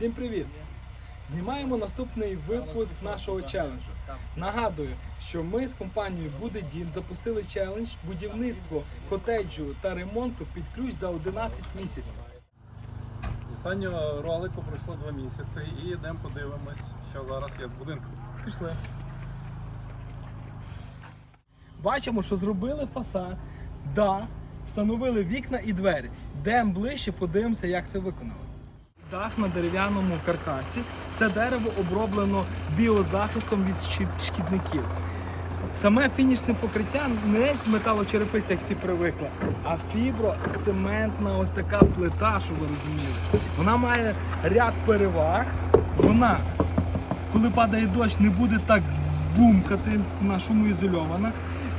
Всім привіт! Знімаємо наступний випуск нашого челенджу. Нагадую, що ми з компанією Буде Дім запустили челендж будівництво котеджу та ремонту під ключ за 11 місяців. З останнього ролику пройшло два місяці і йдемо подивимось, що зараз є з будинком. Пішли. Бачимо, що зробили фасад, дах, встановили вікна і двері. Йдемо ближче, подивимося, як це виконали. Дах на дерев'яному каркасі. Все дерево оброблено біозахистом від шкідників. Саме фінішне покриття не металочерепиця, як всі привикли, а фіброцементна ось така плита, щоб ви розуміли. Вона має ряд переваг. Вона коли падає дощ, не буде так бумкати, вона шумоізольована,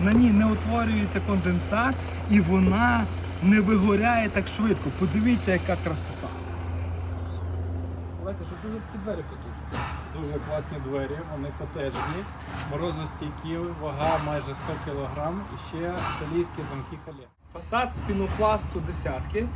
на ній не утворюється конденсат і вона не вигоряє так швидко. Подивіться, яка красота. Олеся, що це за такі двері потужні? Дуже класні двері, вони котеджні, морозостійкі, вага майже 100 кг і ще італійські замки колє. Фасад з пінопласту десятки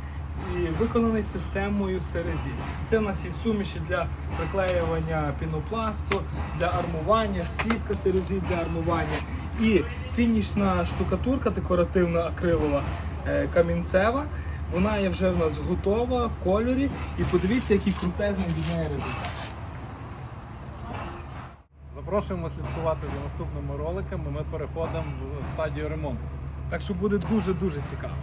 і виконаний системою серезі. Це в нас є суміші для приклеювання пінопласту, для армування, сітка серезі для армування і фінішна штукатурка декоративна акрилова е, камінцева. Вона є вже в нас готова в кольорі. І подивіться, який крутезний від неї результат. Запрошуємо слідкувати за наступними роликами. Ми переходимо в стадію ремонту. Так що буде дуже дуже цікаво.